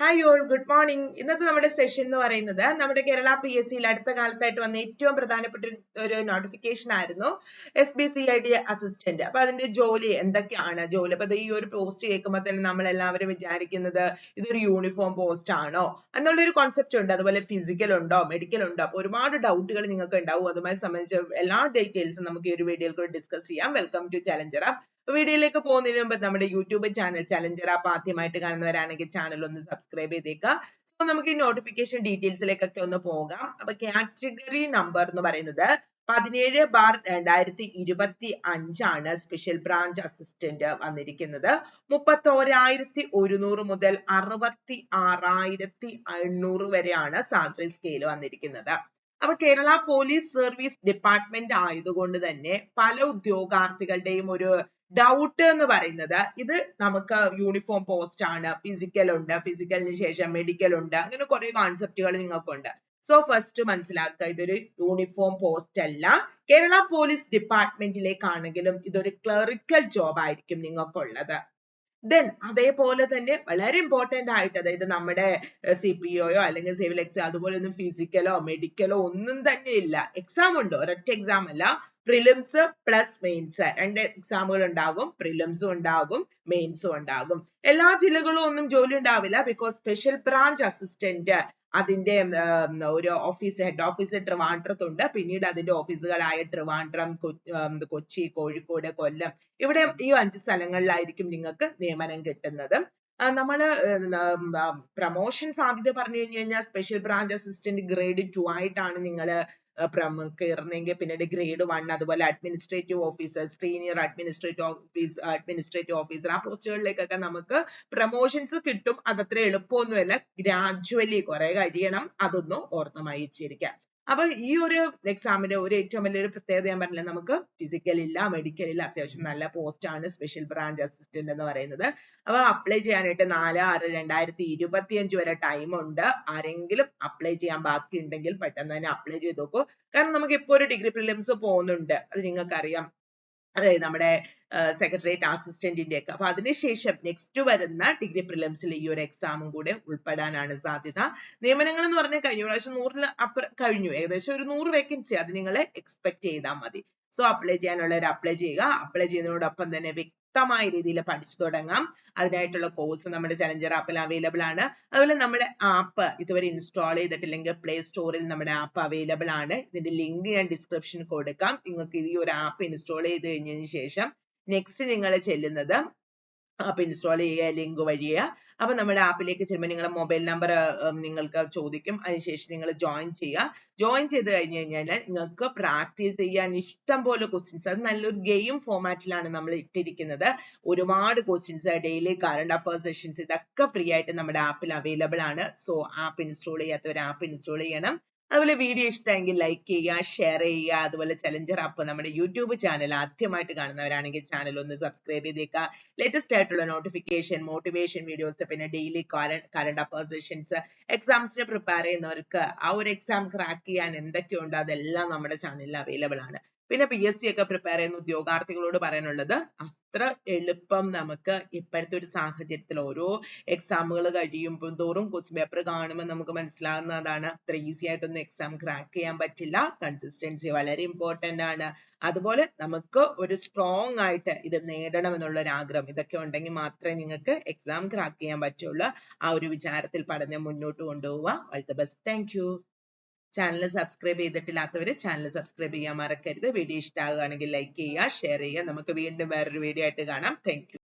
Hi all good morning ഇന്നത്തെ നമ്മുടെ session എന്ന് പറയുന്നത് നമ്മുടെ കേരള പി എസ് സിയിൽ അടുത്ത കാലത്തായിട്ട് വന്ന ഏറ്റവും പ്രധാനപ്പെട്ട ഒരു- നോട്ടിഫിക്കേഷൻ ആയിരുന്നു S B C I D assistant അപ്പൊ അതിന്റെ ജോലി എന്തൊക്കെയാണ്? ജോലി. അപ്പൊ ഈ ഒരു പോസ്റ്റ് കേൾക്കുമ്പോൾ തന്നെ നമ്മൾ എല്ലാവരും വിചാരിക്കുന്നത് ഇതൊരു യൂണിഫോം പോസ്റ്റ് ആണോ? എന്നുള്ളൊരു കോൺസെപ്റ്റ് ഉണ്ട്. അതുപോലെ ഫിസിക്കൽ ഉണ്ടോ? മെഡിക്കൽ ഉണ്ടോ? അപ്പൊ ഒരുപാട് ഡൗട്ടുകൾ നിങ്ങൾക്ക് ഉണ്ടാവും അതുമായി സംബന്ധിച്ച എല്ലാ ഡീറ്റെയിൽസും നമുക്ക് ഈ ഒരു വീഡിയോയിൽ കൂടെ ഡിസ്കസ് ചെയ്യാം. വെൽക്കം ടു ചലഞ്ചർ വീഡിയോയിലേക്ക് പോകുന്നതിന് മുമ്പ് നമ്മുടെ യൂട്യൂബ് ചാനൽ ചലഞ്ചർ ആപ്പ് ആദ്യമായിട്ട് കാണുന്നവരാണെങ്കിൽ ചാനൽ ഒന്ന് സബ്സ്ക്രൈബ് ചെയ്തേക്കുക സോ നമുക്ക് ഈ നോട്ടിഫിക്കേഷൻ ഡീറ്റെയിൽസിലേക്കൊക്കെ ഒന്ന് പോകാം. അപ്പൊ കാറ്റഗറി നമ്പർ എന്ന് പറയുന്നത് പതിനേഴ് ബാർ രണ്ടായിരത്തി ഇരുപത്തി അഞ്ചാണ് സ്പെഷ്യൽ ബ്രാഞ്ച് അസിസ്റ്റന്റ് വന്നിരിക്കുന്നത്. മുപ്പത്തോരായിരത്തി ഒരുന്നൂറ് മുതൽ അറുപത്തി ആറായിരത്തി എണ്ണൂറ് വരെയാണ് സാലറി സ്കെയിൽ വന്നിരിക്കുന്നത്. അപ്പൊ കേരള പോലീസ് സർവീസ് ഡിപ്പാർട്ട്മെന്റ് ആയതുകൊണ്ട് തന്നെ പല ഉദ്യോഗാർത്ഥികളുടെയും ഒരു ഡൗട്ട് എന്ന് പറയുന്നത് ഇത് നമുക്ക് യൂണിഫോം പോസ്റ്റ് ആണ് ഫിസിക്കൽ ഉണ്ട് ഫിസിക്കലിന് ശേഷം മെഡിക്കൽ ഉണ്ട് അങ്ങനെ കുറെ കോൺസെപ്റ്റുകൾ നിങ്ങൾക്കുണ്ട്. സോ ഫസ്റ്റ് മനസ്സിലാക്കുക ഇതൊരു യൂണിഫോം പോസ്റ്റ് അല്ല. കേരള പോലീസ് ഡിപ്പാർട്ട്മെന്റിലേക്കാണെങ്കിലും ഇതൊരു ക്ലറിക്കൽ ജോബ് ആയിരിക്കും നിങ്ങൾക്കുള്ളത്. ദെൻ അതേപോലെ തന്നെ വളരെ ഇമ്പോർട്ടന്റ് ആയിട്ട് അതായത് നമ്മുടെ സി പി ഒയോ അല്ലെങ്കിൽ സിവിൽ എക്സാം അതുപോലെ ഒന്നും ഫിസിക്കലോ മെഡിക്കലോ ഒന്നും തന്നെ ഇല്ല. എക്സാം ഉണ്ട് ഒരൊറ്റ എക്സാം അല്ല. പ്രിലിംസ് പ്ലസ് മെയിൻസ് രണ്ട് എക്സാമുകൾ ഉണ്ടാകും. പ്രിലിംസും ഉണ്ടാകും. മെയിൻസും ഉണ്ടാകും. എല്ലാ ജില്ലകളും ഒന്നും ജോലി ഉണ്ടാവില്ല ബിക്കോസ് സ്പെഷ്യൽ ബ്രാഞ്ച് അസിസ്റ്റന്റ് അതിന്റെ ഒരു ഓഫീസ് ഹെഡ് ഓഫീസ് ട്രിവാൻഡ്രത്തുണ്ട്. പിന്നീട് അതിന്റെ ഓഫീസുകളായ ട്രിവാൻഡ്രം കൊച്ചി കോഴിക്കോട് കൊല്ലം. ഇവിടെ ഈ അഞ്ച് സ്ഥലങ്ങളിലായിരിക്കും നിങ്ങൾക്ക് നിയമനം കിട്ടുന്നത്. നമ്മൾ പ്രൊമോഷൻ സാധ്യത പറഞ്ഞു കഴിഞ്ഞു കഴിഞ്ഞാൽ special branch assistant grade two ആയിട്ടാണ് നിങ്ങൾ കയറുന്നെങ്കിൽ പിന്നീട് ഗ്രേഡ് വൺ അതുപോലെ administrative officer senior administrative office administrative officer ആ പോസ്റ്റുകളിലേക്കൊക്കെ നമുക്ക് പ്രൊമോഷൻസ് കിട്ടും. അതത്ര എളുപ്പമൊന്നുമല്ല. ഗ്രാജുവലി കുറെ കഴിയണം. അതൊന്നും ഓർത്ത് അപ്പൊ ഈ ഒരു എക്സാമിന്റെ ഒരു ഏറ്റവും വലിയൊരു പ്രത്യേകത ഞാൻ പറഞ്ഞില്ല നമുക്ക് ഫിസിക്കൽ ഇല്ല മെഡിക്കൽ ഇല്ല അത്യാവശ്യം നല്ല പോസ്റ്റ് ആണ് സ്പെഷ്യൽ ബ്രാഞ്ച് അസിസ്റ്റന്റ് എന്ന് പറയുന്നത്. അപ്പൊ അപ്ലൈ ചെയ്യാനായിട്ട് നാല് ആറ് രണ്ടായിരത്തി ഇരുപത്തി അഞ്ച് വരെ ടൈം ഉണ്ട്. ആരെങ്കിലും അപ്ലൈ ചെയ്യാൻ ബാക്കി ഉണ്ടെങ്കിൽ പെട്ടെന്ന് തന്നെ അപ്ലൈ ചെയ്ത് നോക്കൂ. കാരണം നമുക്ക് ഇപ്പോൾ ഒരു ഡിഗ്രി പ്രിലിംസ് പോകുന്നുണ്ട്. അത് നിങ്ങൾക്കറിയാം. അതായത് നമ്മുടെ സെക്രട്ടേറിയറ്റ് അസിസ്റ്റന്റിന്റെ ഒക്കെ അപ്പൊ അതിനുശേഷം നെക്സ്റ്റ് വരുന്ന ഡിഗ്രി പ്രിലിംസിൽ ഈ ഒരു എക്സാമും കൂടെ ഉൾപ്പെടാനാണ് സാധ്യത. നിയമനങ്ങൾ എന്ന് പറഞ്ഞാൽ കഴിഞ്ഞ പ്രാവശ്യം നൂറിന് അപ്പുറം കഴിഞ്ഞു. ഏകദേശം ഒരു നൂറ് വേക്കൻസി അത് നിങ്ങൾ എക്സ്പെക്ട് ചെയ്താൽ മതി. സോ അപ്ലൈ ചെയ്യാനുള്ളവർ അപ്ലൈ ചെയ്യുക. അപ്ലൈ ചെയ്യുന്നതിനോടൊപ്പം തന്നെ വ്യക്തമായ രീതിയിൽ പഠിച്ചു തുടങ്ങാം. അതിനായിട്ടുള്ള കോഴ്സ് നമ്മുടെ ചലഞ്ചർ ആപ്പിൽ അവൈലബിൾ ആണ്. അതുപോലെ നമ്മുടെ ആപ്പ് ഇതുവരെ ഇൻസ്റ്റാൾ ചെയ്തിട്ടില്ലെങ്കിൽ പ്ലേ സ്റ്റോറിൽ നമ്മുടെ ആപ്പ് അവൈലബിൾ ആണ്. ഇതിന്റെ ലിങ്ക് ഞാൻ ഡിസ്ക്രിപ്ഷനിൽ കൊടുക്കാം. നിങ്ങൾക്ക് ഈ ഒരു ആപ്പ് ഇൻസ്റ്റാൾ ചെയ്ത് കഴിഞ്ഞതിന് ശേഷം നെക്സ്റ്റ് നിങ്ങൾ ചെല്ലുന്നത് ആപ്പ് ഇൻസ്റ്റാൾ ചെയ്യുക ലിങ്ക് വഴിയ. അപ്പൊ നമ്മുടെ ആപ്പിലേക്ക് ചെല്ലുമ്പോൾ നിങ്ങളുടെ മൊബൈൽ നമ്പർ നിങ്ങൾക്ക് ചോദിക്കും. അതിനുശേഷം നിങ്ങൾ ജോയിൻ ചെയ്യുക. ജോയിൻ ചെയ്ത് കഴിഞ്ഞ് കഴിഞ്ഞാൽ നിങ്ങൾക്ക് പ്രാക്ടീസ് ചെയ്യാൻ ഇഷ്ടം പോലെ ക്വസ്റ്റ്യൻസ് അത് നല്ലൊരു ഗെയിം ഫോമാറ്റിലാണ് നമ്മൾ ഇട്ടിരിക്കുന്നത്. ഒരുപാട് questions daily current affair sessions ഇതൊക്കെ ഫ്രീ ആയിട്ട് നമ്മുടെ ആപ്പിൽ അവൈലബിൾ ആണ്. സോ ആപ്പ് ഇൻസ്റ്റാൾ ചെയ്യാത്തവർ ആപ്പ് ഇൻസ്റ്റാൾ ചെയ്യണം. അതുപോലെ വീഡിയോ ഇഷ്ടമെങ്കിൽ ലൈക്ക് ചെയ്യുക ഷെയർ ചെയ്യുക അതുപോലെ ചലഞ്ചർ ആപ്പ് നമ്മുടെ യൂട്യൂബ് ചാനൽ ആദ്യമായിട്ട് കാണുന്നവരാണെങ്കിൽ ചാനൽ ഒന്ന് സബ്സ്ക്രൈബ് ചെയ്തേക്കുക. ലേറ്റസ്റ്റ് ആയിട്ടുള്ള നോട്ടിഫിക്കേഷൻ മോട്ടിവേഷൻ വീഡിയോസ് പിന്നെ ഡെയിലി കറണ്ട് അഫയേഴ്സ് എക്സാംസിന് പ്രിപ്പയർ ചെയ്യുന്നവർക്ക് ആ ഒരു എക്സാം ക്രാക്ക് ചെയ്യാൻ എന്തൊക്കെയുണ്ട് അതെല്ലാം നമ്മുടെ ചാനലിൽ അവൈലബിൾ ആണ്. പിന്നെ പി എസ് സി ഒക്കെ പ്രിപ്പയർ ചെയ്യുന്ന ഉദ്യോഗാർത്ഥികളോട് പറയാനുള്ളത് അത്ര എളുപ്പം നമുക്ക് ഇപ്പോഴത്തെ ഒരു സാഹചര്യത്തിൽ ഓരോ എക്സാമുകൾ കഴിയുമ്പോൾ തോറും ക്വസ്റ്റ്യൻ പേപ്പർ കാണുമ്പോൾ നമുക്ക് മനസ്സിലാകുന്നതാണ് അത്ര ഈസി ആയിട്ടൊന്നും എക്സാം ക്രാക്ക് ചെയ്യാൻ പറ്റില്ല. കൺസിസ്റ്റൻസി വളരെ ഇമ്പോർട്ടന്റ് ആണ്. അതുപോലെ നമുക്ക് ഒരു സ്ട്രോങ് ആയിട്ട് ഇത് നേടണം എന്നുള്ള ഒരു ആഗ്രഹം. ഇതൊക്കെ ഉണ്ടെങ്കിൽ മാത്രമേ നിങ്ങൾക്ക് എക്സാം ക്രാക്ക് ചെയ്യാൻ പറ്റുള്ളൂ. ആ ഒരു വിചാരത്തിൽ പഠനം മുന്നോട്ട് കൊണ്ടുപോവുക all the best thank you channel subscribe ചെയ്തിട്ടില്ലാത്തവർ channel subscribe ചെയ്യാൻ മറക്കരുത്. വീഡിയോ ഇഷ്ടമാകുകയാണെങ്കിൽ ലൈക്ക് ചെയ്യുക ഷെയർ ചെയ്യുക. നമുക്ക് വീണ്ടും വേറൊരു വീഡിയോ ആയിട്ട് കാണാം. താങ്ക്